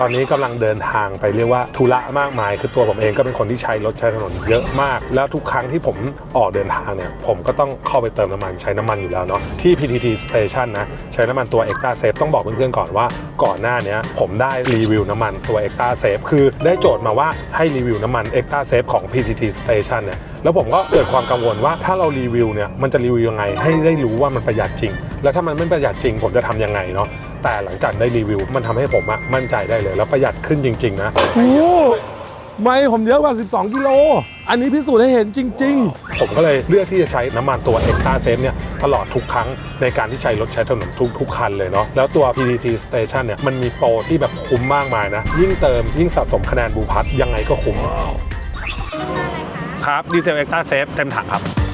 ตอนนี้กำลังเดินทางไปเรียกว่าธุระมากมาย คือตัวผมเองก็เป็นคนที่ใช้รถใช้ถนนเยอะมาก แล้วทุกครั้งที่ผมออกเดินทางเนี่ย ผมก็ต้องเข้าไปเติมน้ำมันใช้น้ำมันอยู่แล้วเนาะที่ PTT Station นะ ใช้น้ำมันตัว e x t r a Safe ต้องบอกเพื่อนๆก่อนว่าก่อนหน้านี้ผมได้รีวิวน้ำมันตัว e x t r a Safe คือได้โจทย์มาว่าให้รีวิวน้ำมัน e x t r a Safe ของ PTT Station เนี่ยแล้วผมก็เกิดความกังวลว่าถ้าเรารีวิวเนี่ยมันจะรีวิวยังไงให้ได้รู้ว่ามันประหยัดจริง แล้วถ้ามันไม่ประหยัดจริงผมจะทำยังไงเนาะ แต่หลังจากได้รีวิว มันทำให้ผมอะมั่นใจได้เลย แล้วประหยัดขึ้นจริง ๆ นะ โอ้ไม่ผมเยอะกว่า 12 กิโล อันนี้พิสูจน์ให้เห็นจริงๆผมก็เลยเลือกที่จะใช้น้ำมันตัว e x t r a Safe เนี่ยตลอดทุกครั้งในการที่ใช้รถใช้ถนนทุกทุกคันเลยเนาะแล้วตัว PTT Station เนี่ยมันมีโปรที่แบบคุ้มมากมายนะ ยิ่งเติมยิ่งสะสมคะแนนบูพัทยังไงก็คุ้ม ครับดีเซลเอ็กซ์ตาเซฟเต็มถังครับ